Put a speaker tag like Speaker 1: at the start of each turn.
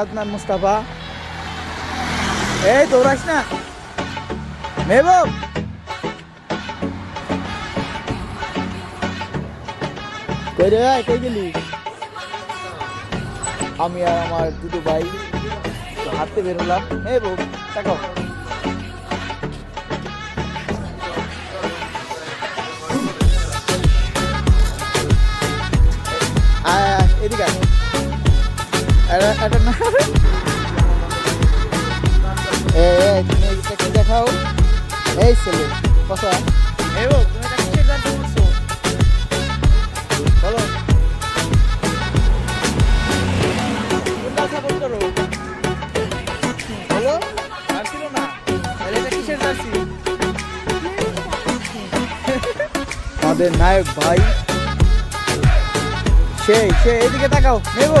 Speaker 1: আদনান মুস্তাফা। এই দৌড়াস না। মেহবুব। কই রে কই গেলি? আমি আর আমার দুটো ভাই হাঁটতে বেরোলাম মেহবুব দেখো এদিকে এটা না। এ এ তুমি এটা দেখাও। এই ছেলে কথা এই বলো। আর ছিল না তাহলে এটা কিসের জার্সি আমাদের নায়ক ভাই। সেই সে এদিকে তাকাও নেব।